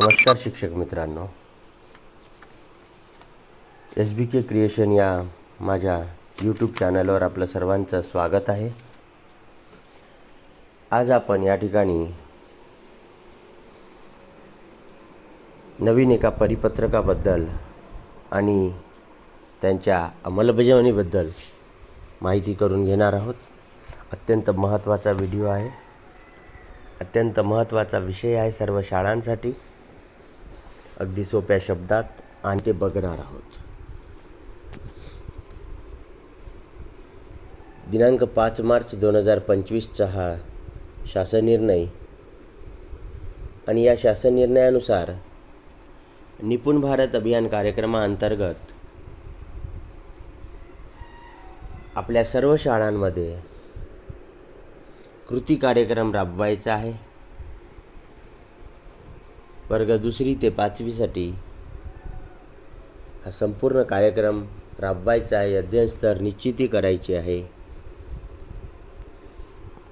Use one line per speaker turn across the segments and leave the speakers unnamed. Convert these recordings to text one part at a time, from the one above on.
नमस्कार शिक्षक मित्रांनो. एस बी के क्रिएशन या माझ्या यूट्यूब चॅनलवर आपलं सर्वांचं स्वागत आहे. आज आपण या ठिकाणी नवीन एका परिपत्रकाबद्दल आणि त्यांच्या अंमलबजावणीबद्दल माहिती करून घेणार आहोत. अत्यंत महत्त्वाचा व्हिडिओ आहे. अत्यंत महत्त्वाचा विषय आहे सर्व शाळांसाठी. अगदी सोप्या शब्दात आणि ते बघणार आहोत. दिनांक पाच मार्च दोन हजार पंचवीसचा हा शासन निर्णय आणि या शासन निर्णयानुसार निपुण भारत अभियान कार्यक्रमाअंतर्गत आपल्या सर्व शाळांमध्ये कृती कार्यक्रम राबवायचा आहे. वर्ग दुसरी ते पाचवीसाठी हा संपूर्ण कार्यक्रम राबवायचा आहे. अध्ययन स्तर निश्चिती करायची आहे.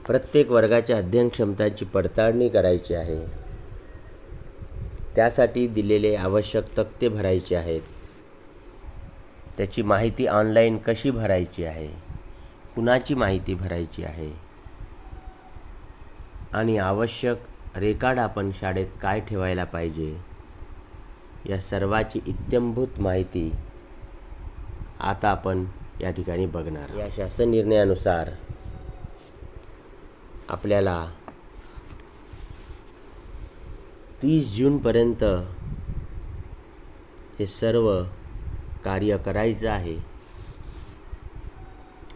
प्रत्येक वर्गाच्या अध्ययन क्षमतांची पडताळणी करायची आहे. त्यासाठी दिलेले आवश्यक तक्ते भरायचे आहेत. त्याची माहिती ऑनलाईन कशी भरायची आहे? कुणाची माहिती भरायची आहे? आणि आवश्यक रेकॉर्ड आपण शाळेत काय ठेवायला पाहिजे? या सर्वाची इत्यंभूत माहिती आता आपण या ठिकाणी बघणार या शासन निर्णयानुसार आपल्याला तीस जूनपर्यंत हे सर्व कार्य करायचं आहे.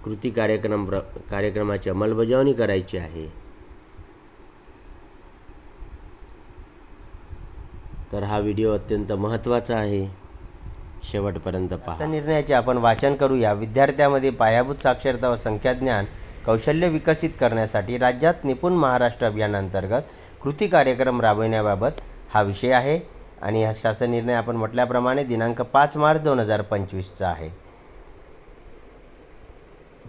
कृती कार्यक्रम कार्यक्रमाची अंमलबजावणी करायची आहे. तर हा व्हिडिओ अत्यंत महत्त्वाचा आहे. शेवटपर्यंत पहा. निर्णयाचे आपण वाचन करूया. विद्यार्थ्यामध्ये पायाभूत साक्षरता व संख्याज्ञान कौशल्य विकसित करण्यासाठी राज्यात निपुण महाराष्ट्र अभियानांतर्गत कृती कार्यक्रम राबविण्याबाबत हा विषय आहे. आणि हा शासन निर्णय आपण म्हटल्याप्रमाणे दिनांक पाच मार्च दोन हजार पंचवीसचा आहे.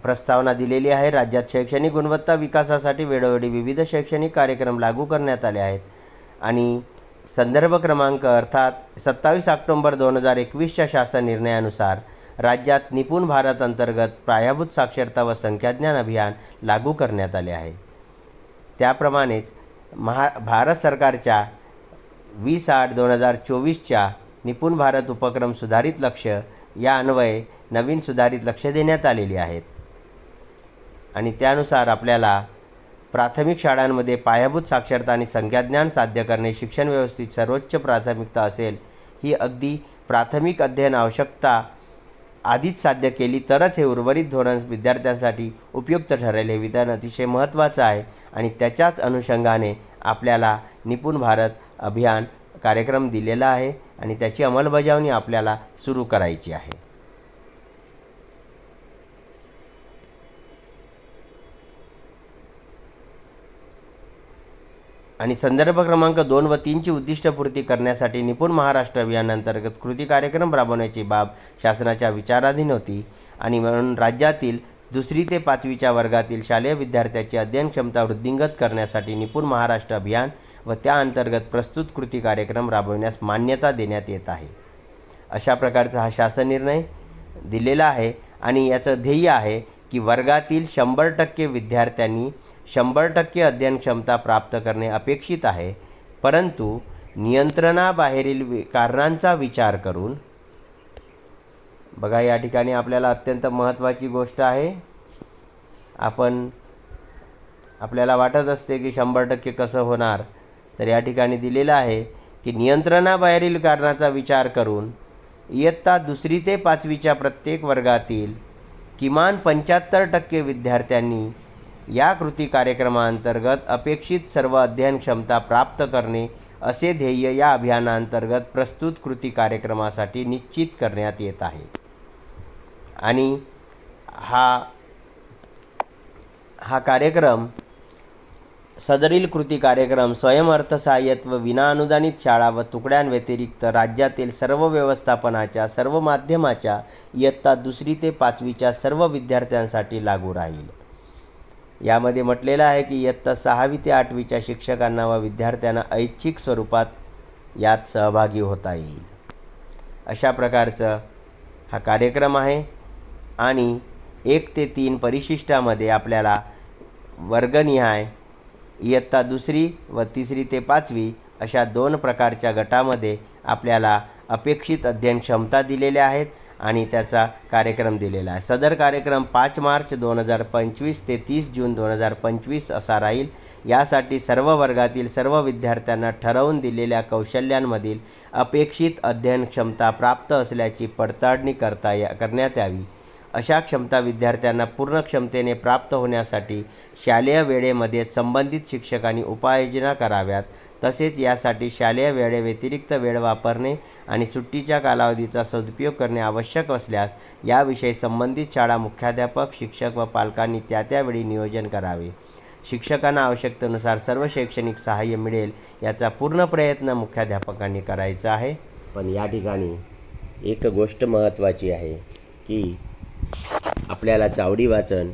प्रस्तावना दिलेली आहे. राज्यात शैक्षणिक गुणवत्ता विकासासाठी वेळोवेळी विविध शैक्षणिक कार्यक्रम लागू करण्यात आले आहेत. आणि संदर्भ क्रमांक अर्थात सत्तावीस ऑक्टोंबर दोन हजार एकवीसच्या शासन निर्णयानुसार राज्यात निपुण भारत अंतर्गत पायाभूत साक्षरता व संख्याज्ञान अभियान लागू करण्यात आले आहे. त्याप्रमाणेच महा भारत सरकारच्या वीस आठ दोन हजार चोवीसच्या निपुण भारत उपक्रम सुधारित लक्ष या अन्वये नवीन सुधारित लक्ष देण्यात आलेली आहेत. आणि त्यानुसार आपल्याला प्राथमिक शाळांमध्ये पायाभूत साक्षरता आणि संख्याज्ञान साध्य करणे शिक्षण व्यवस्थेत सर्वोच्च प्राथमिकता असेल ही अगदी प्राथमिक अध्ययन आवश्यकता आधीच साध्य केली तरच हे उर्वरित धोरण विद्यार्थ्यांसाठी उपयुक्त ठरेल हे विधान अतिशय महत्त्वाचं आहे आणि त्याच्याच अनुषंगाने आपल्याला निपुण भारत अभियान कार्यक्रम दिलेला आहे आणि त्याची अंमलबजावणी आपल्याला सुरू करायची आहे. आणि संदर्भ क्रमांक दोन व तीनची उद्दिष्टपूर्ती करण्यासाठी निपुण महाराष्ट्र अभियानांतर्गत कृती कार्यक्रम राबवण्याची बाब शासनाच्या विचाराधीन होती. आणि म्हणून राज्यातील दुसरी ते पाचवीच्या वर्गातील शालेय विद्यार्थ्याची अध्ययन क्षमता वृद्धिंगत करण्यासाठी निपुण महाराष्ट्र अभियान व त्या अंतर्गत प्रस्तुत कृती कार्यक्रम राबविण्यास मान्यता देण्यात येत आहे. अशा प्रकारचा हा शासन निर्णय दिलेला आहे आणि याचं ध्येय आहे की वर्गातील शंभर टक्के विद्यार्थ्यांनी शंभर टक्के अध्ययन क्षमता प्राप्त करणे अपेक्षित आहे परंतु नियंत्रणाबाहेरील वि कारणांचा विचार करून बघा या ठिकाणी आपल्याला अत्यंत महत्त्वाची गोष्ट आहे. आपण आपल्याला वाटत असते की शंभर टक्के कसं होणार तर या ठिकाणी दिलेलं आहे की नियंत्रणाबाहेरील कारणाचा विचार करून इयत्ता दुसरी ते पाचवीच्या प्रत्येक वर्गातील किमान पंच्याहत्तर टक्के विद्यार्थ्यांनी या कृती कार्यक्रमाअंतर्गत अपेक्षित सर्व अध्ययन क्षमता प्राप्त करणे असे ध्येय या अभियानाअंतर्गत प्रस्तुत कृती कार्यक्रमासाठी निश्चित करण्यात येत आहे. आणि हा हा कार्यक्रम सदरील कृती कार्यक्रम स्वयंअर्थसहाय्यत व विनाअनुदानित शाळा व तुकड्यांव्यतिरिक्त राज्यातील सर्व व्यवस्थापनाच्या सर्व माध्यमाच्या इयत्ता दुसरी ते पाचवीच्या सर्व विद्यार्थ्यांसाठी लागू राहील. यामध्ये म्हटलेलं आहे की इयत्ता सहावी ते आठवीच्या शिक्षकांना व विद्यार्थ्यांना ऐच्छिक स्वरूपात यात सहभागी होता येईल. अशा प्रकारचं हा कार्यक्रम आहे आणि एक ते तीन परिशिष्टामध्ये आपल्याला वर्गनिहाय इयत्ता दुसरी व तिसरी ते पाचवी अशा दोन प्रकारच्या गटामध्ये आपल्याला अपेक्षित अध्ययन क्षमता दिलेल्या आहेत. आणि त्याचा कार्यक्रम दिलेला आहे. सदर कार्यक्रम पाच मार्च दोन हजार पंचवीस ते तीस जून दोन हजार पंचवीस असा राहील. यासाठी सर्व वर्गातील सर्व विद्यार्थ्यांना ठरवून दिलेल्या कौशल्यांमधील अपेक्षित अध्ययन क्षमता प्राप्त असल्याची पडताळणी करता या करण्यात यावी. अशा क्षमता विद्यार्थ्यांना पूर्ण क्षमतेने प्राप्त होण्यासाठी शालेय वेळेमध्ये संबंधित शिक्षकांनी उपाययोजना कराव्यात. तसेच यासाठी शालेय वेळेव्यतिरिक्त वेळ वापरणे आणि सुट्टीच्या कालावधीचा सदुपयोग करणे आवश्यक असल्यास याविषयी संबंधित शाळा मुख्याध्यापक शिक्षक व पालकांनी त्या त्यावेळी नियोजन करावे. शिक्षकांना आवश्यकतेनुसार सर्व शैक्षणिक सहाय्य मिळेल याचा पूर्ण प्रयत्न मुख्याध्यापकांनी करायचा आहे. पण या ठिकाणी एक गोष्ट महत्त्वाची आहे की आपल्याला चावडी वाचन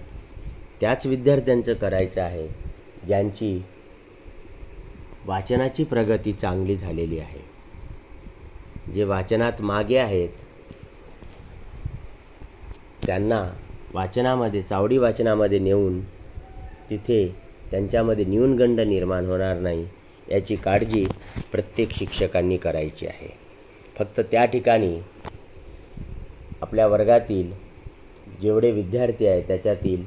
त्याच विद्यार्थ्यांचं करायचं आहे ज्यांची वाचनाची प्रगती चांगली झालेली आहे. जे वाचनात मागे आहेत त्यांना वाचनामध्ये चावडी वाचनामध्ये नेऊन तिथे त्यांच्यामध्ये न्यूनगंड निर्माण होणार नाही याची काळजी प्रत्येक शिक्षकांनी करायची आहे. फक्त त्या ठिकाणी आपल्या वर्गातील जेवढे विद्यार्थी आहेत त्याच्यातील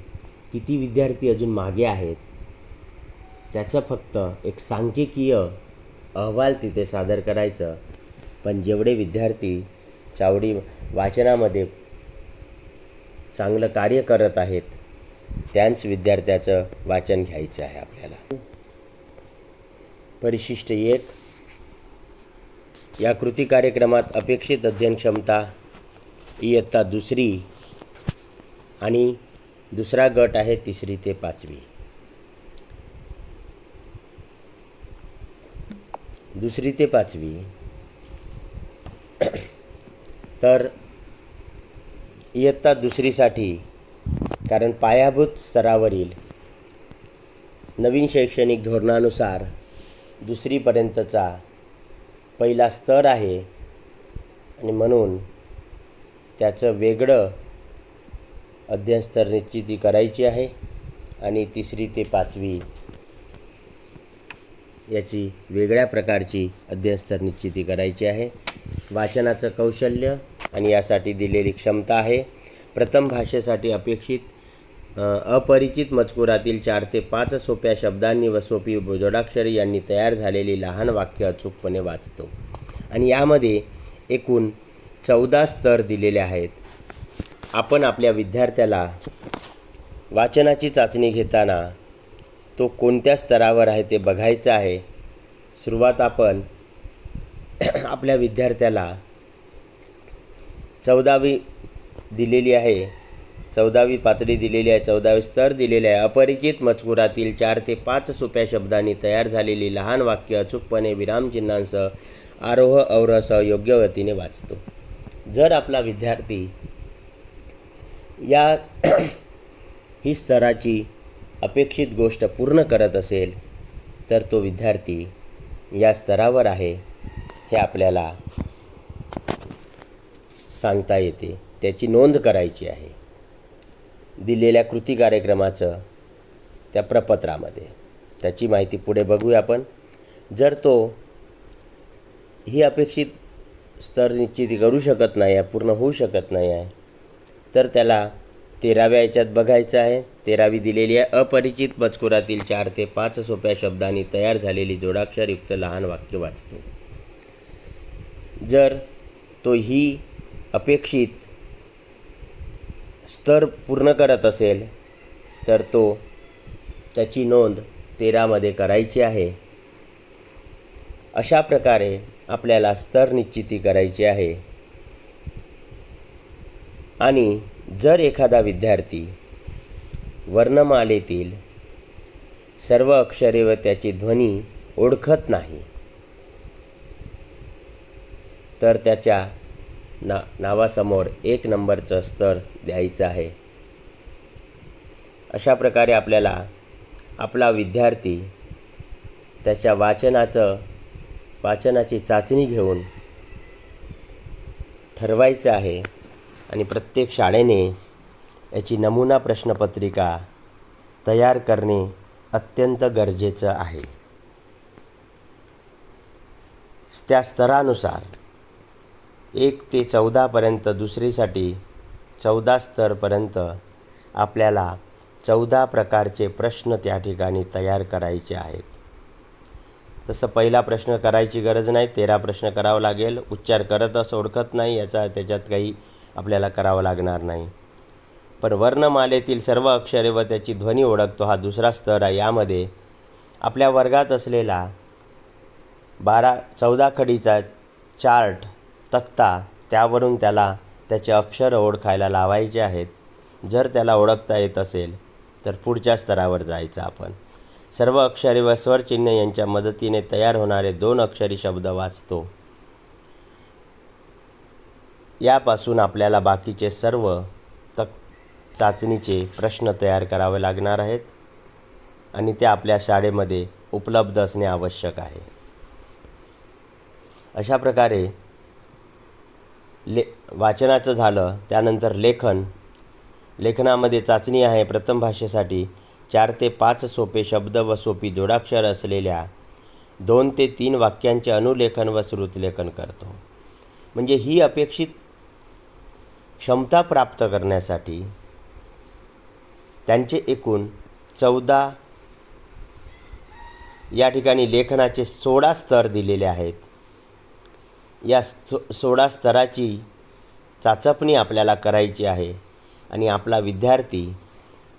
किती विद्यार्थी अजून मागे आहेत त्याचं फक्त एक सांख्यिकीय अहवाल तिथे सादर करायचं. पण जेवढे विद्यार्थी चावडी वाचनामध्ये चांगलं कार्य करत आहेत त्याच विद्यार्थ्याचं वाचन घ्यायचं आहे आपल्याला. परिशिष्ट एक या कृती कार्यक्रमात अपेक्षित अध्ययन क्षमता इयत्ता दुसरी आणि दुसरा गट आहे तिसरी ते पाचवी. दुसरी ते पाचवी. तर इयत्ता दुसरीसाठी कारण पायाभूत स्तरावरील नवीन शैक्षणिक धोरणानुसार दुसरीपर्यंतचा पहिला स्तर आहे. आणि म्हणून त्याचं वेगळं अध्ययनस्तर निश्चिती करायची आहे. आणि तिसरी ते पाचवी याची वेगळ्या प्रकारची अध्ययनस्तर निश्चिती करायची आहे. वाचनाचं कौशल्य आणि यासाठी दिलेली क्षमता आहे. प्रथम भाषेसाठी अपेक्षित अपरिचित मजकुरातील चार ते पाच सोप्या शब्दांनी व सोपी जोडाक्षरी यांनी तयार झालेली लहान वाक्य अचूकपणे वाचतो. आणि यामध्ये एकूण चौदा स्तर दिलेले आहेत. आपण आपल्या विद्यार्थ्याला वाचनाची चाचणी घेताना तो कोणत्या स्तरावर आहे ते बघायचं आहे सुरुवात आपण आपल्या विद्यार्थ्याला चौदावी दिलेली आहे. चौदावी पातळी दिलेली आहे चौदावी स्तर दिलेले आहे. अपरिचित मजकुरातील चार ते पाच सोप्या शब्दांनी तयार झालेली लहान वाक्य अचूकपणे विरामचिन्हांसह आरोह अवरोहसह योग्य गतीने वाचतो. जर आपला विद्यार्थी या ही स्तराची अपेक्षित गोष्ट पूर्ण करत असेल तर तो विद्यार्थी या स्तरावर आहे हे आपल्याला सांगता येते. त्याची नोंद करायची आहे. दिलेल्या कृती कार्यक्रमाचं त्या प्रपत्रामध्ये. त्याची माहिती पुढे बघूया आपण. जर तो ही अपेक्षित स्तर निश्चिती करू शकत नाही आहे पूर्ण होऊ शकत नाही आहे तर त्याला तेराव्या याच्यात बघायचं आहे. तेरावी दिलेली आहे. अपरिचित मजकुरातील चार ते पाच सोप्या शब्दांनी तयार झालेली जोडाक्षरयुक्त लहान वाक्य वाचतो. जर तो ही अपेक्षित स्तर पूर्ण करत असेल तर तो त्याची नोंद तेरामध्ये करायची आहे. अशा प्रकारे आपल्याला स्तर निश्चिती करायची आहे. आणि जर एखादा विद्यार्थी वर्णमालेतील सर्व अक्षरे व त्याची ध्वनी ओळखत नाही तर त्याच्या ना नावासमोर एक नंबरचं स्तर द्यायचं आहे. अशा प्रकारे आपल्याला आपला विद्यार्थी त्याच्या वाचनाचं वाचनाची चाचणी घेऊन ठरवायचं आहे. आणि प्रत्येक शाळेने याची नमुना प्रश्नपत्रिका तयार करणे अत्यंत गरजेचं आहे. त्या स्तरानुसार एक ते चौदापर्यंत दुसरीसाठी चौदा स्तरपर्यंत आपल्याला चौदा प्रकारचे प्रश्न त्या ठिकाणी तयार करायचे आहेत. तसं पहिला प्रश्न करायची गरज नाही तेरा प्रश्न करावा लागेल. उच्चार करत असं ओळखत नाही याचा त्याच्यात काही आपल्याला करावं लागणार नाही. पण वर्णमालेतील सर्व अक्षरे व त्याची ध्वनी ओळखतो हा दुसरा स्तर आहे. यामध्ये आपल्या वर्गात असलेला बारा चौदा खडीचा चार्ट तक्ता त्यावरून त्याला त्याचे अक्षर ओळखायला लावायचे आहेत. जर त्याला ओळखता येत असेल तर पुढच्या स्तरावर जायचं आपण. सर्व अक्षरे व स्वरचिन्ह यांच्या मदतीने तयार होणारे दोन अक्षरी शब्द वाचतो. यापासून आपल्याला बाकीचे सर्व तक चाचणीचे प्रश्न तयार करावे लागणार आहेत आणि ते आपल्या शाळेमध्ये उपलब्ध असणे आवश्यक आहे. अशा प्रकारे ले वाचनाचं झालं. त्यानंतर लेखन. लेखनामध्ये चाचणी आहे. प्रथम भाषेसाठी चार ते पाच सोपे शब्द व सोपी जोडाक्षर असलेल्या दोन ते तीन वाक्यांचे अनुलेखन व श्रुतलेखन करतो. म्हणजे ही अपेक्षित क्षमता प्राप्त करण्यासाठी त्यांचे एकूण चौदा या ठिकाणी लेखनाचे सोळा स्तर दिलेले आहेत. या सो सोळा स्तराची चाचपणी आपल्याला करायची आहे आणि आपला विद्यार्थी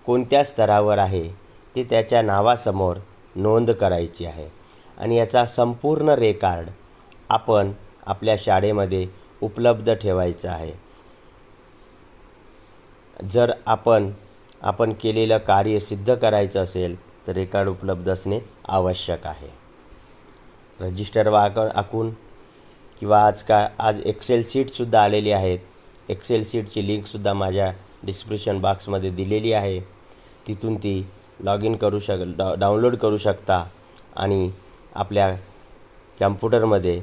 कोणत्या स्तरावर आहे ते त्याच्या नावासमोर नोंद करायची आहे. आणि याचा संपूर्ण रेकॉर्ड आपण आपल्या शाळेमध्ये उपलब्ध ठेवायचा आहे. जर आपण आपण केलेलं कार्य सिद्ध करायचं असेल तर रेकॉर्ड उपलब्ध असणे आवश्यक आहे. रजिस्टर वाक आखून किंवा आज का आज एक्सेल सीटसुद्धा आलेली आहेत. एक्सेल सीटची लिंकसुद्धा माझ्या डिस्क्रिप्शन बॉक्समध्ये दिलेली आहे. तिथून ती लॉग इन करू शक डा डाउनलोड करू शकता आणि आपल्या कॅम्प्युटरमध्ये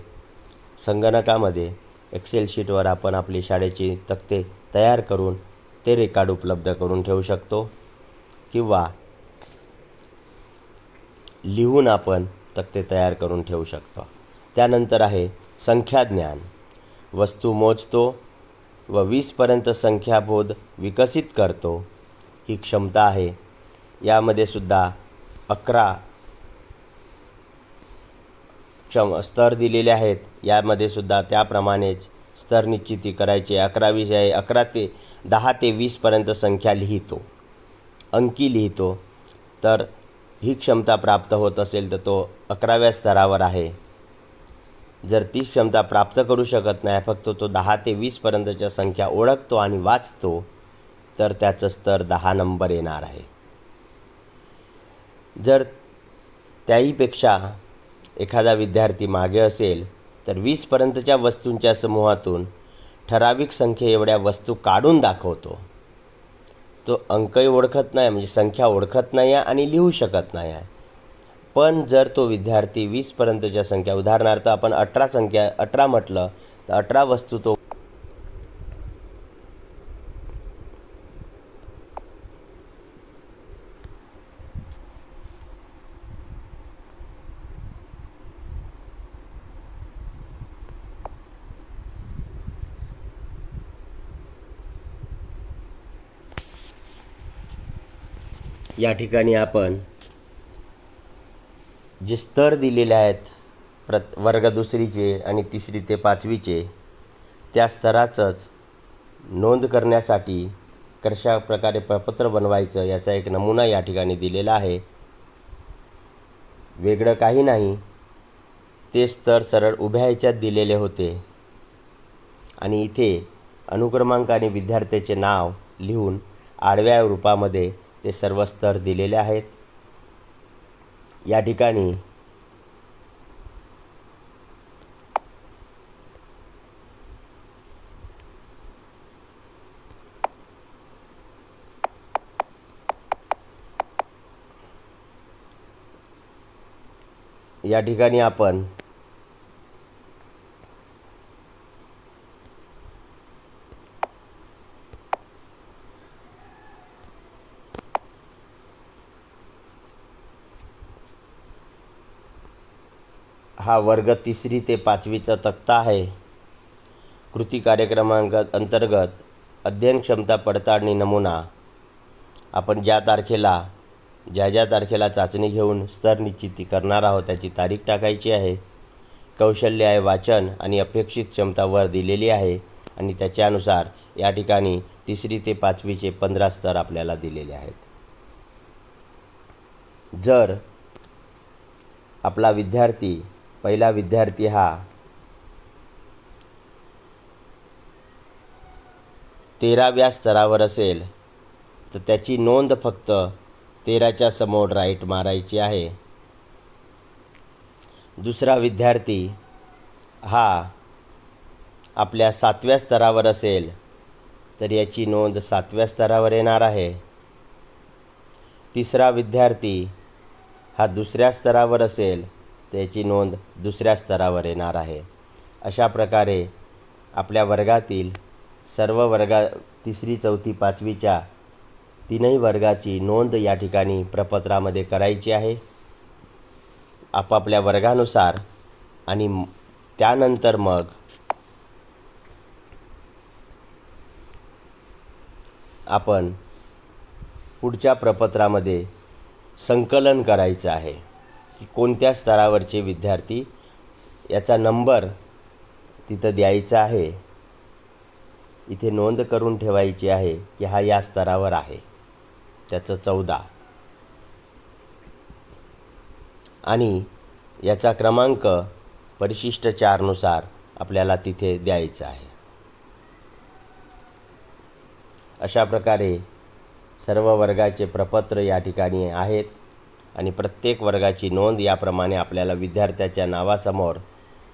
संगणकामध्ये एक्सेल शीटवर आपण आपली शाळेची तक्ते तयार करून ते रेकॉर्ड उपलब्ध करून ठेवू शकतो. किंवा लिहून आपण तक्ते तयार करून ठेवू शकतो. त्यानंतर आहे संख्याज्ञान वस्तू मोजतो व वीसपर्यंत संख्याबोध विकसित करतो. ही क्षमता आहे. यामध्ये सुद्धा अकरा क्षम स्तर दिलेले आहेत. यामध्ये सुद्धा त्याप्रमाणेच स्तर निश्चिती करायची. अकरावी आहे. अकरा ते दहा ते वीसपर्यंत संख्या लिहितो. अंकी लिहितो. तर ही क्षमता प्राप्त होत असेल तर तो अकराव्या स्तरावर आहे. जर ती क्षमता प्राप्त करू शकत नाही फक्त तो दहा ते वीसपर्यंतच्या संख्या ओळखतो आणि वाचतो तर त्याचं स्तर दहा नंबर येणार आहे. जर त्याहीपेक्षा एखादा विद्यार्थी मागे असेल तर वीसपर्यंतच्या वस्तूंच्या समूहातून ठराविक संख्ये एवढ्या वस्तू काढून दाखवतो. तो अंकही ओळखत नाही म्हणजे संख्या ओळखत नाही आहे आणि लिहू शकत नाही. आहे पण जर तो विद्यार्थी वीसपर्यंतच्या संख्या उदाहरणार्थ आपण अठरा संख्या अठरा म्हटलं तर अठरा वस्तू तो या ठिकाणी आपण जे स्तर दिलेले आहेत प्रत वर्ग दुसरीचे आणि तिसरी ते पाचवीचे त्या स्तराचंच नोंद करण्यासाठी कशा प्रकारे प्रपत्र बनवायचं याचा एक नमुना या ठिकाणी दिलेला आहे. वेगळं काही नाही ते स्तर सरळ उभ्या ह्याच्यात दिलेले होते. आणि इथे अनुक्रमांक आणि विद्यार्थ्याचे नाव लिहून आडव्या रूपामध्ये ते सर्व स्तर दिलेले आहेत. या ठिकाणी या ठिकाणी आपण हा वर्ग तिसरी ते पाचवीचा तक्ता आहे. कृती कार्यक्रमांक अंतर्गत अध्ययन क्षमता पडताळणी नमुना. आपण ज्या तारखेला ज्या ज्या तारखेला चाचणी घेऊन स्तर निश्चिती करणार आहोत त्याची तारीख टाकायची आहे. कौशल्य आहे वाचन आणि अपेक्षित क्षमता वर दिलेली आहे आणि त्याच्यानुसार या ठिकाणी तिसरी ते पाचवीचे पंधरा स्तर आपल्याला दिलेले आहेत. जर आपला विद्यार्थी पहिला विद्यार्थी हा. तेराव्या स्तरावर असेल तर त्याची नोंद फक्त तेराच्या समोर राईट मारायची आहे. दुसरा विद्यार्थी हा आपल्या सातव्या स्तरावर असेल तर याची नोंद सातव्या स्तरावर येणार आहे. तिसरा विद्यार्थी हा दुसऱ्या स्तरावर असेल त्याची नोंद दुसऱ्या स्तरावर येणार आहे. अशा प्रकारे आपल्या वर्गातील सर्व वर्गा तिसरी चौथी पाचवीच्या तीनही वर्गाची नोंद या ठिकाणी प्रपत्रामध्ये करायची आहे. आपापल्या वर्गानुसार आणि त्यानंतर मग आपण पुढच्या प्रपत्रामध्ये संकलन करायचं आहे. की कोणत्या स्तरावरचे विद्यार्थी याचा नंबर तिथं द्यायचा आहे इथे नोंद करून ठेवायची आहे की हा या स्तरावर आहे. त्याचं चौदा. आणि याचा क्रमांक परिशिष्ट चारनुसार आपल्याला तिथे द्यायचा आहे. अशा प्रकारे सर्व वर्गाचे प्रपत्र या ठिकाणी आहेत. आणि प्रत्येक वर्गाची नोंद याप्रमाणे आपल्याला विद्यार्थ्याच्या नावासमोर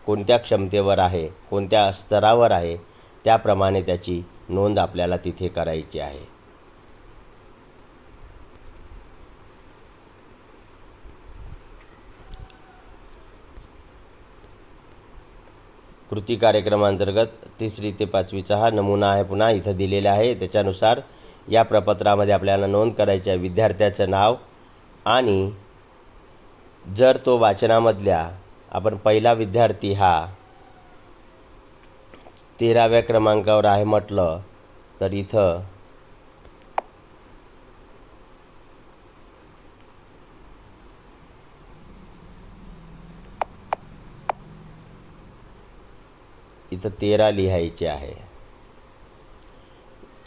कोणत्या क्षमतेवर आहे कोणत्या स्तरावर आहे त्याप्रमाणे त्याची नोंद आपल्याला तिथे करायची आहे. कृती कार्यक्रमांतर्गत तिसरी ते पाचवीचा हा नमुना आहे पुन्हा इथं दिलेला आहे. त्याच्यानुसार या प्रपत्रामध्ये आपल्याला नोंद करायची आहे. विद्यार्थ्याचं नाव आणि जर तो वाचनामधल्या आपण पहिला विद्यार्थी हा तेराव्या क्रमांकावर आहे म्हटलं तर इथं इथं तेरा लिहायचे आहे.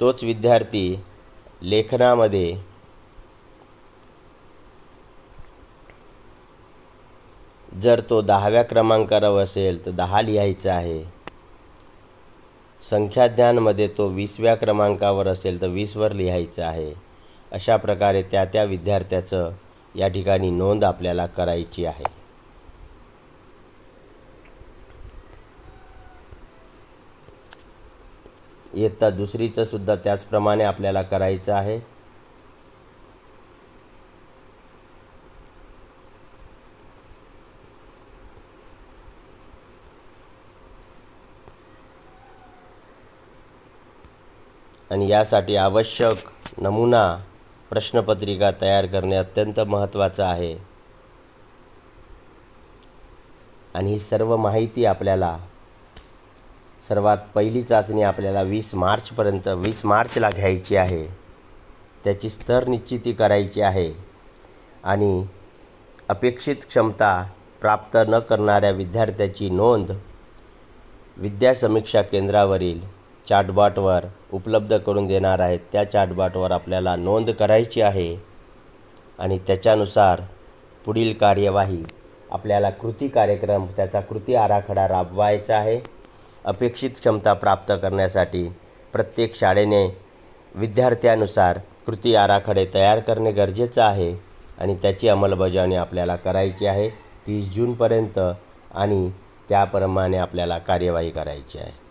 तोच विद्यार्थी लेखनामध्ये जर तो दहाव्या क्रमांकावर असेल तर दहा लिहायचं आहे. संख्याज्ञानमध्ये तो वीसव्या क्रमांकावर असेल तर वीसवर लिहायचं आहे. अशा प्रकारे त्या त्या विद्यार्थ्याचं या ठिकाणी नोंद आपल्याला करायची आहे. इयत्ता दुसरीचं सुद्धा त्याचप्रमाणे आपल्याला करायचं आहे. आणि यासाठी आवश्यक नमुना प्रश्नपत्रिका तयार करणे अत्यंत महत्त्वाचं आहे. आणि ही सर्व माहिती आपल्याला सर्वात पहिली चाचणी आपल्याला वीस मार्चपर्यंत वीस मार्चला घ्यायची आहे. त्याची स्तर निश्चिती करायची आहे. आणि अपेक्षित क्षमता प्राप्त न करणाऱ्या विद्यार्थ्याची नोंद विद्या समीक्षा केंद्रावरील चाटबाटवर उपलब्ध करून देणार आहेत. त्या चाटबाटवर आपल्याला नोंद करायची आहे आणि त्याच्यानुसार पुढील कार्यवाही आपल्याला कृती कार्यक्रम त्याचा कृती आराखडा राबवायचा आहे. अपेक्षित क्षमता प्राप्त करण्यासाठी प्रत्येक शाळेने विद्यार्थ्यानुसार कृती आराखडे तयार करणे गरजेचं आहे आणि त्याची अंमलबजावणी आपल्याला करायची आहे. तीस जूनपर्यंत आणि त्याप्रमाणे आपल्याला कार्यवाही करायची आहे.